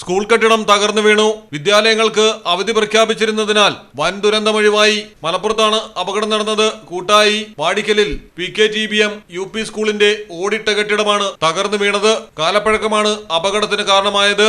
School കെട്ടിടം തകർന്നു വീണു. വിദ്യാലയങ്ങൾക്ക് അവധി പ്രഖ്യാപിച്ചിരുന്നതിനാൽ വൻ ദുരന്തമൊഴിവായി മലപ്പുറത്താണ് അപകടം നടന്നത്. കൂട്ടായി വാടിക്കലിൽ P K T B M U P സ്കൂളിന്റെ ഓടിട്ട കെട്ടിടമാണ് തകർന്നു വീണത്. കാലപ്പഴക്കമാണ് അപകടത്തിന് കാരണമായത്.